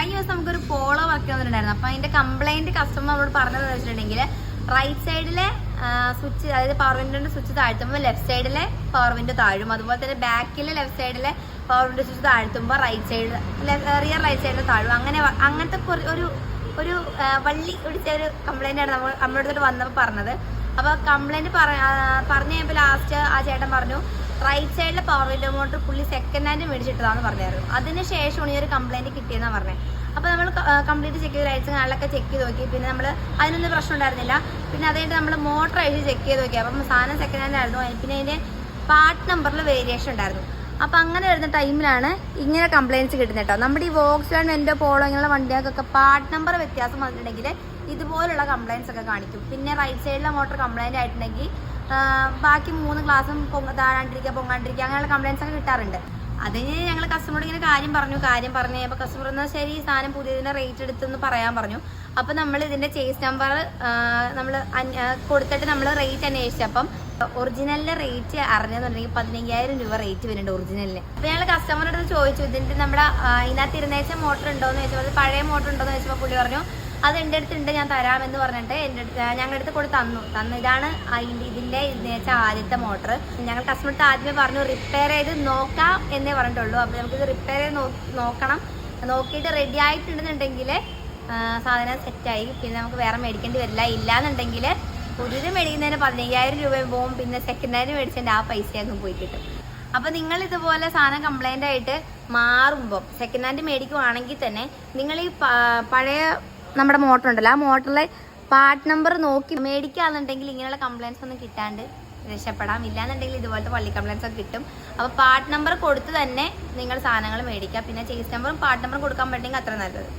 കഴിഞ്ഞ ദിവസം നമുക്കൊരു പോളോ വർക്ക് ചെയ്തിട്ടുണ്ടായിരുന്നു അപ്പൊ അതിന്റെ കംപ്ലൈന്റ് കസ്റ്റമർ നമ്മളോട് പറഞ്ഞതെന്ന് വെച്ചിട്ടുണ്ടെങ്കിൽ റൈറ്റ് സൈഡിലെ സ്വിച്ച് അതായത് പവർ വിൻഡോന്റെ സ്വിച്ച് താഴ്ത്തുമ്പോൾ ലെഫ്റ്റ് സൈഡിലെ പവർ വിൻഡോ താഴും. അതുപോലെ തന്നെ ബാക്കിലെ ലെഫ്റ്റ് സൈഡിലെ പവർ വിൻഡോ സ്വിച്ച് താഴ്ത്തുമ്പോൾ റൈറ്റ് സൈഡ് റിയർ റൈറ്റ് സൈഡിൽ താഴും. അങ്ങനെ അങ്ങനത്തെ ഒരു ഒരു വള്ളി പിടിച്ച ഒരു ആണ് നമ്മൾ നമ്മുടെ അടുത്തോട്ട് വന്നപ്പോൾ പറഞ്ഞത്. അപ്പോൾ കംപ്ലൈന്റ് പറഞ്ഞു കഴിയുമ്പോൾ ലാസ്റ്റ് ആ ചേട്ടൻ പറഞ്ഞു റൈറ്റ് സൈഡിലെ പവർ വിൻഡോ മോട്ടർ പുള്ളി സെക്കൻഡ് ഹാൻഡ് മേടിച്ചിട്ടതാന്ന് പറഞ്ഞായിരുന്നു. അതിന് ശേഷമാണ് ഈ ഒരു കംപ്ലൈന്റ് കിട്ടിയെന്നാണ് പറഞ്ഞത് അപ്പോൾ നമ്മൾ കംപ്ലീറ്റ് ചെക്ക് ചെയ്ത് റൈറ്റ്സ് നാളിലൊക്കെ ചെക്ക് ചെയ്ത് നോക്കി. പിന്നെ നമ്മൾ അതിനൊന്നും പ്രശ്നം ഉണ്ടായിരുന്നില്ല. പിന്നെ അതായത് നമ്മൾ മോട്ടർ അഴിച്ച് ചെക്ക് ചെയ്ത് നോക്കി. അപ്പം സാധനം സെക്കൻഡ് ഹാൻഡ് ആയിരുന്നു. പിന്നെ അതിന്റെ പാർട്ട് നമ്പറിൽ വേരിയേഷൻ ഉണ്ടായിരുന്നു. അപ്പം അങ്ങനെ വരുന്ന ടൈമിലാണ് ഇങ്ങനെ കംപ്ലയിൻസ് കിട്ടുന്നത് കേട്ടോ നമ്മുടെ ഈ വോക്സ് വാൻ എന്റെ പോളോ ഇങ്ങനെയുള്ള വണ്ടികൾക്കൊക്കെ പാർട്ട് നമ്പർ വ്യത്യാസം വന്നിട്ടുണ്ടെങ്കിൽ ഇതുപോലുള്ള കംപ്ലയിൻസ് ഒക്കെ കാണിക്കും. പിന്നെ റൈറ്റ് സൈഡിലെ മോട്ടർ കംപ്ലയിന്റ് ആയിട്ടുണ്ടെങ്കിൽ ബാക്കി മൂന്ന് ക്ലാസ്സും പൊങ്ങ താഴാണ്ടിരിക്കുക പൊങ്ങാണ്ടിരിക്കുക അങ്ങനെയുള്ള കംപ്ലയിൻസ് ഒക്കെ കിട്ടാറുണ്ട്. അതിന് ഞങ്ങൾ കസ്റ്റമറോട് ഇങ്ങനെ കാര്യം പറഞ്ഞു കാര്യം പറഞ്ഞു. അപ്പോൾ കസ്റ്റമർ എന്നാൽ ശരി ഈ സാധനം പുതിയതിന്റെ റേറ്റ് എടുത്തെന്ന് പറയാൻ പറഞ്ഞു. അപ്പോൾ നമ്മൾ ഇതിന്റെ ചേസ് നമ്പർ നമ്മൾ കൊടുത്തിട്ട് നമ്മൾ റേറ്റ് അന്വേഷിച്ചപ്പം ഒറിജിനലിന്റെ റേറ്റ് അറിഞ്ഞെന്നുണ്ടെങ്കിൽ പതിനയ്യായിരം രൂപ റേറ്റ് വരുന്നുണ്ട് ഒറിജിനലിന് അപ്പോൾ ഞങ്ങൾ കസ്റ്റമറുടെ അടുത്ത് ചോദിച്ചു ഇതിന്റെ നമ്മുടെ ഇതിനകത്ത് ഇരുന്നേച്ച മോട്ടർ ഉണ്ടോയെന്ന് ചോദിച്ചപ്പോൾ പഴയ മോട്ടർ ഉണ്ടോയെന്ന് ചോദിച്ചപ്പോൾ പുള്ളി പറഞ്ഞു അത് എന്റെ അടുത്തുണ്ട് ഞാൻ തരാമെന്ന് പറഞ്ഞിട്ട് എന്റെ അടുത്ത് ഞങ്ങളുടെ അടുത്ത് കൂടെ തന്നു. തന്നു. ഇതാണ് അതിന്റെ ഇതിന്റെ ഇരുന്നേച്ച ആദ്യത്തെ മോട്ടർ ഞങ്ങൾ കസ്റ്റമർക്ക് ആദ്യമേ പറഞ്ഞു റിപ്പയർ ചെയ്ത് നോക്കാം എന്നേ പറഞ്ഞിട്ടുള്ളൂ. അപ്പോൾ നമുക്കിത് റിപ്പയർ ചെയ്ത് നോക്കണം. നോക്കിയിട്ട് റെഡി ആയിട്ടുണ്ടെന്നുണ്ടെങ്കിൽ സാധനം സെറ്റായി പിന്നെ നമുക്ക് വേറെ മേടിക്കേണ്ടി വരില്ല. ഇല്ലയെന്നുണ്ടെങ്കിൽ പുതിയത് മേടിക്കുന്നതിന് പതിനയ്യായിരം രൂപയും പോകും പിന്നെ സെക്കൻഡ് ഹാൻഡ് മേടിച്ചതിന്റെ ആ പൈസ അങ്ങ് പോയി കിട്ടും. അപ്പോൾ നിങ്ങൾ ഇതുപോലെ സാധനം കംപ്ലൈന്റ് ആയിട്ട് മാറുമ്പോൾ സെക്കൻഡ് ഹാൻഡ് മേടിക്കുവാണെങ്കിൽ തന്നെ നിങ്ങൾ ഈ പഴയ നമ്മുടെ മോട്ടർ ഉണ്ടല്ലോ ആ മോട്ടറിലെ പാർട്ട് നമ്പർ നോക്കി മേടിക്കാന്നുണ്ടെങ്കിൽ ഇങ്ങനെയുള്ള കംപ്ലയിൻസ് ഒന്നും കിട്ടാണ്ട് രക്ഷപ്പെടാം. ഇല്ലാന്നുണ്ടെങ്കിൽ ഇതുപോലത്തെ പള്ളി കംപ്ലയിൻസ് ഒക്കെ കിട്ടും. അപ്പോൾ പാർട്ട് നമ്പർ കൊടുത്ത് തന്നെ നിങ്ങൾ സാധനങ്ങൾ മേടിക്കുക. പിന്നെ ചേസ് നമ്പറും പാർട്ട് നമ്പറും കൊടുക്കാൻ പറ്റുമെങ്കിൽ അത്ര നല്ലത്.